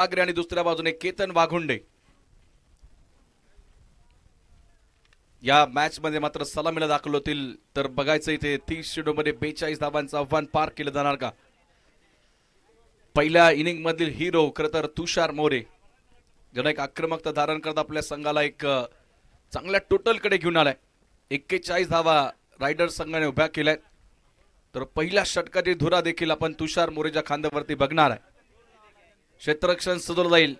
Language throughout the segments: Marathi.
आगरे आणि दुसऱ्या बाजूने केतन वाघुंडे. या मॅच मध्ये मात्र सलामीला दाखल होतील. तर बघायचं इथे तीस चेंडू मध्ये बेचाळीस धावांचं आव्हान पार केलं जाणार का? पहिल्या इनिंग मधील हिरो खरं तर तुषार मोरे. ज्यानं एक आक्रमकता धारण करत आपल्या संघाला एक चांगल्या टोटलकडे घेऊन आलाय. एक्केचाळीस धावा रायडर संघाने उभ्या केल्या तर पहिल्या षटकाची धुरा देखील आपण तुषार मोरेच्या खांद्यावरती बघणार आहे. क्षेत्ररक्षण सुधर जाईल.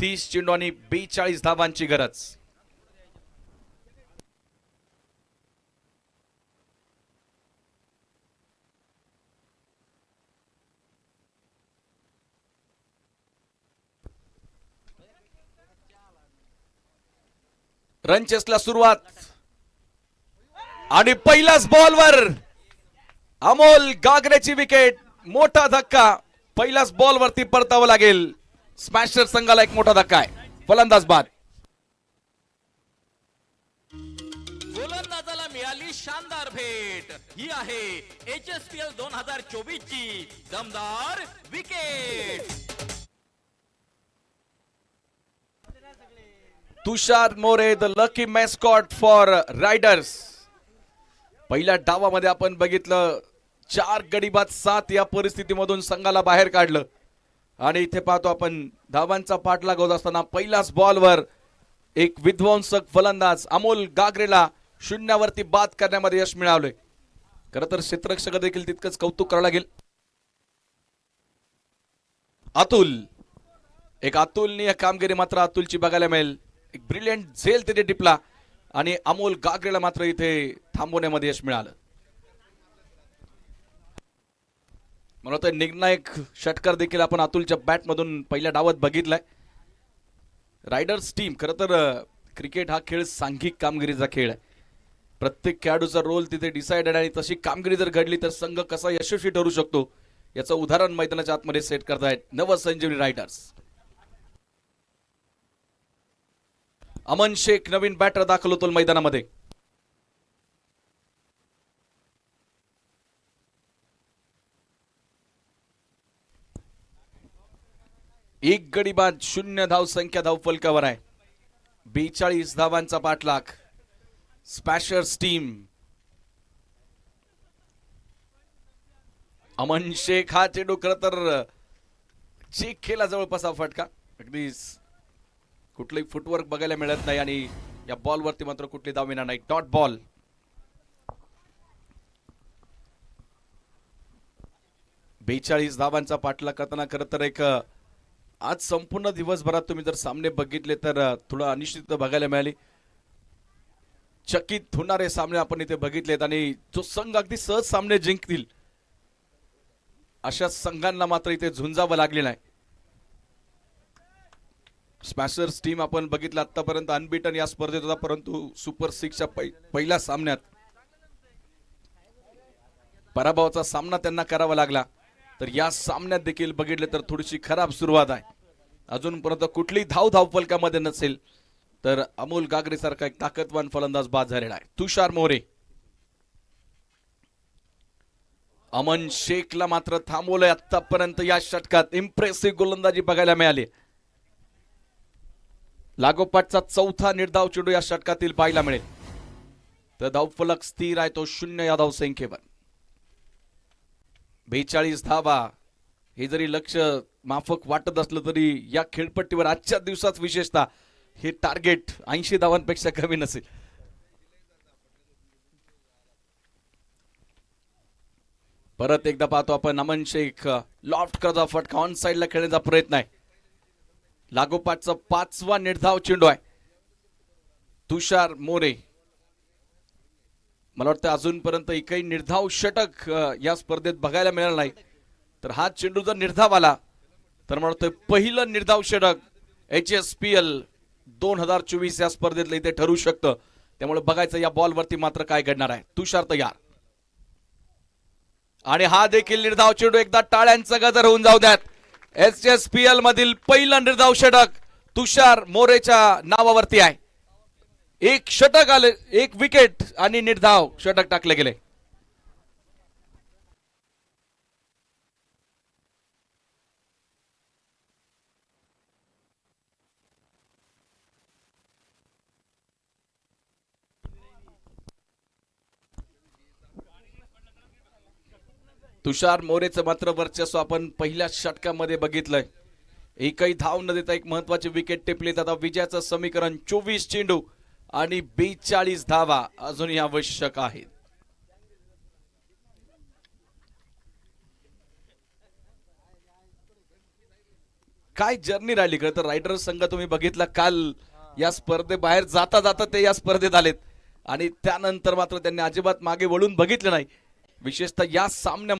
तीस चेंडू आणि बेचाळीस धावांची गरज. रनचेसला सुरुवात. आणि पहिल्याच बॉलवर अमोल गागरेची विकेट मोठा धक्का. पहिल्याच बॉलवरती परतावं लागेल. स्मॅशर संघाला एक मोठा धक्का आहे. फलंदाज बाद. गोलंदाजाला मिळाली शानदार भेट. ही आहे एच एस पी एल दोन हजार चोवीस ची दमदार wicket Tushar More the lucky mascot for riders पहिल्या डावामध्ये आपण बघितलं चार गडीबाद सात या परिस्थितीमधून संघाला बाहेर काढलं. आणि इथे पाहतो आपण धावांचा पाठलाग होत असताना पहिल्याच बॉलवर एक विध्वंसक फलंदाज अमोल गागरेला शून्यावरती बाद करण्यामध्ये यश मिळावले खरं तर क्षेत्ररक्षक देखील तितकंच कौतुक करावं लागेल. अतुल. एक अतुलनीय कामगिरी मात्र अतुलची बघायला मिळेल. एक ब्रिलियंट झेल तिथे टिपला आणि अमोल गागरेला मात्र इथे थांबवण्यामध्ये यश मिळालं. मला वाटतं निर्णायक षटकार देखील आपण अतुलच्या बॅटमधून पहिल्या डावात बघितलाय. रायडर्स टीम खरं तर क्रिकेट हा खेळ सांघिक कामगिरीचा खेळ आहे. प्रत्येक खेळाडूचा रोल तिथे डिसाइडेड आणि तशी कामगिरी जर घडली तर संघ कसा यशस्वी ठरू शकतो याचं उदाहरण मैदानाच्या आतमध्ये सेट करतायत नवसंजीवनी रायडर्स. अमन शेख नवीन बॅटर दाखल होतो मैदानामध्ये. एक गडी बाद शून्य धाव संख्या धाव फलकावर आहे. बेचाळीस धावांचा पाठलाग. स्पॅशर्स टीम अमन शेख हा चेंडू खरं तर चेक केला जवळपास हा फटका. अगदी कुठलंही फुटवर्क बघायला मिळत नाही आणि या बॉलवरती मात्र कुठली धाव येणार नाही. डॉट बॉल बेचाळीस धावांचा पाठला करताना खरं तर एक आज संपूर्ण दिवसभरात तुम्ही जर सामने बघितले तर थोडं अनिश्चित बघायला मिळाली. चकित होणारे सामने आपण इथे बघितलेत आणि जो संघ अगदी सहज सामने जिंकतील अशा संघांना मात्र इथे झुंजावं लागले नाही. स्मॅशर्स टीम आपण बघितलं आतापर्यंत अनबिटन या स्पर्धेत होता परंतु सुपर सिक्सच्या पहिल्या सामन्यात पराभवाचा सामना त्यांना करावा लागला. तर या सामन्यात देखील बघितलं तर थोडीशी खराब सुरुवात आहे. अजूनपर्यंत कुठली धाव धाव फलकामध्ये नसेल तर अमोल गागरे सारखा एक ताकदवान फलंदाज बाद झालेला आहे. तुषार मोरे. अमन शेखला मात्र थांबवलंय आतापर्यंत या षटकात. इम्प्रेसिव्ह गोलंदाजी बघायला मिळाली. लागोपाठचा चौथा निर्धाव चेंडू या षटकातील पाहायला मिळेल. तर धावफलक स्थिर आहे तो शून्य या धावसंख्येवर. बेचाळीस धावा. हे जरी लक्ष माफक वाटत असलं तरी या खेळपट्टीवर आजच्या दिवसात विशेषतः हे टार्गेट ऐंशी धावांपेक्षा कमी नसेल. परत एकदा पाहतो आपण अमन शेख लॉफ्ट करता फटका. ऑन साईडला खेळण्याचा प्रयत्न आहे. लागोपाठचा पाचवा निर्धाव चेंडू आहे. तुषार मोरे. मला वाटतं अजूनपर्यंत एकही निर्धाव षटक या स्पर्धेत बघायला मिळालं नाही. तर हा चेंडू जर निर्धाव आला तर मला वाटतं पहिलं निर्धाव षटक एच एस पी एल दोन हजार चोवीस या स्पर्धेतलं इथे ठरू शकतं. त्यामुळे बघायचं या बॉलवरती मात्र काय घडणार आहे. तुषार तयार. आणि हा देखील निर्धाव चेंडू एकदा टाळ्यांचा गजर होऊन जाऊ द्यात. एस एस पी एल मधील पहिलं निर्धाव षटक तुषार मोरेच्या नावावरती आहे. एक षटक आले एक विकेट आणि निर्धाव षटक टाकले गेले. तुषार मोरेचं मात्र वर्चस्व आपण पहिल्या षटकामध्ये बघितलंय. एकही धाव न देता एक महत्वाची विकेट टिपली. आता विजयाचं समीकरण चोवीस चेंडू आणि बेचाळीस धावा अजूनही आवश्यक आहेत. काय जर्नी राहिली खरं तर रायडर्स संघ तुम्ही बघितला काल या स्पर्धेबाहेर जाता जाता ते या स्पर्धेत आलेत. आणि त्यानंतर मात्र त्यांनी अजिबात मागे वळून बघितलं नाही. विशेषतः या सामन्या